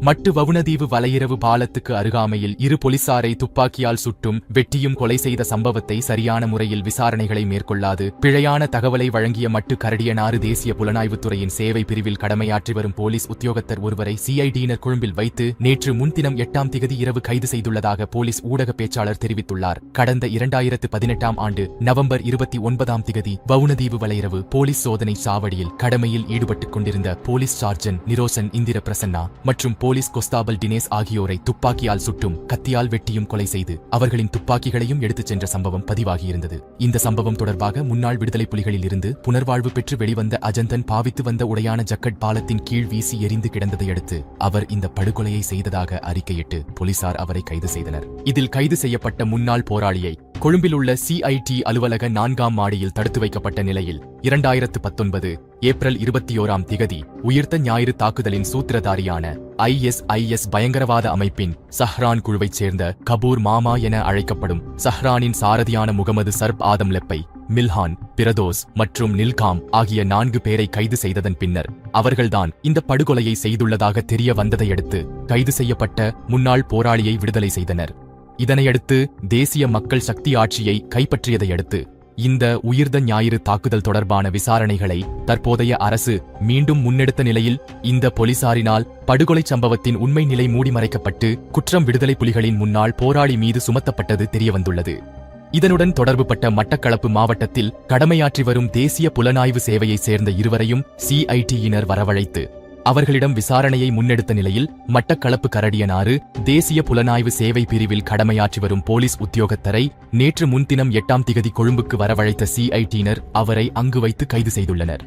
மட்டு வவுணதீவு வலையிரவு பாலத்துக்கு அருகாமையில் இரு போலீசாரை துப்பாக்கியால் சுட்டும் வெட்டியும் கொலை செய்த சம்பவத்தை சரியான முறையில் விசாரணைகளை மேற்கொள்ளாது. பிழையான தகவலை வழங்கிய மட்டு கரடியனாறு தேசிய புலனாய்வுத்துறையின் சேவை பிரிவில் கடமையாற்றி வரும் போலீஸ் உத்தியோகத்தர் ஒருவரை சிஐடியினர் குழும்பில் வைத்து நேற்று முன்தினம் எட்டாம் திகதி இரவு கைது செய்துள்ளதாக போலீஸ் ஊடக பேச்சாளர் தெரிவித்துள்ளார். கடந்த இரண்டாயிரத்து பதினெட்டாம் ஆண்டு நவம்பர் இருபத்தி ஒன்பதாம் திகதி வவுணதீவு வலையிரவு போலீஸ் சோதனை சாவடியில் கடமையில் ஈடுபட்டுக் கொண்டிருந்த போலீஸ் சார்ஜன் நிரோசன் இந்திர பிரசன்னா மற்றும் போலீஸ் கொஸ்தாபல் டினேஸ் ஆகியோரை துப்பாக்கியால் சுட்டும் கத்தியால் வெட்டியும் கொலை செய்து அவர்களின் துப்பாக்கிகளையும் எடுத்துச் சென்ற சம்பவம் பதிவாகியிருந்தது. இந்த சம்பவம் தொடர்பாக முன்னாள் விடுதலை புலிகளில் இருந்து புனர்வாழ்வு பெற்று வெளிவந்த அஜந்தன் பாவித்து வந்த உடையான ஜக்கட் பாலத்தின் கீழ் வீசி எரிந்து கிடந்ததை அடுத்து அவர் இந்த படுகொலையை செய்ததாக அறிக்கையிட்டு போலீசார் அவரை கைது செய்தனர். இதில் கைது செய்யப்பட்ட முன்னாள் போராளியை கொழும்பில் உள்ள சிஐடி அலுவலக நான்காம் மாடியில் தடுத்து வைக்கப்பட்ட நிலையில் இரண்டாயிரத்து பத்தொன்பது ஏப்ரல் இருபத்தி ஓராம் திகதி உயிர்த்த ஞாயிறு தாக்குதலின் சூத்திரதாரியான ஐஎஸ்ஐஎஸ் பயங்கரவாத அமைப்பின் சஹ்ரான் குழுவைச் சேர்ந்த கபூர் மாமா என அழைக்கப்படும் சஹ்ரானின் சாரதியான முகமது சர்ப் ஆதம் லெப்பை மில்ஹான் பிரதோஸ் மற்றும் நில்காம் ஆகிய நான்கு பேரை கைது செய்ததன் பின்னர் அவர்கள்தான் இந்த படுகொலையை செய்துள்ளதாக தெரிய வந்ததையடுத்து கைது செய்யப்பட்ட முன்னாள் போராளியை விடுதலை செய்தனர். இதனையடுத்து தேசிய மக்கள் சக்தி ஆட்சியை கைப்பற்றியதையடுத்து இந்த உயிர்த ஞாயிறு தாக்குதல் தொடர்பான விசாரணைகளை தற்போதைய அரசு மீண்டும் முன்னெடுத்த நிலையில் இந்த போலீசாரினால் படுகொலை சம்பவத்தின் உண்மை நிலை மூடி மறைக்கப்பட்டு குற்றம் விடுதலை புலிகளின் முன்னாள் போராளி மீது சுமத்தப்பட்டது தெரியவந்துள்ளது. இதனுடன் தொடர்புபட்ட மட்டக்களப்பு மாவட்டத்தில் கடமையாற்றி வரும் தேசிய புலனாய்வு சேவையைச் சேர்ந்த இருவரையும் சிஐடியினர் வரவழைத்து அவர்களிடம் விசாரணையை முன்னெடுத்த நிலையில் மட்டக்களப்பு கரடியனாறு தேசிய புலனாய்வு சேவை பிரிவில் கடமையாற்றி வரும் போலீஸ் உத்தியோகத்தரை நேற்று முன்தினம் எட்டாம் திகதி கொழும்புக்கு வரவழைத்த சிஐடியினர் அவரை அங்கு வைத்து கைது செய்துள்ளனர்.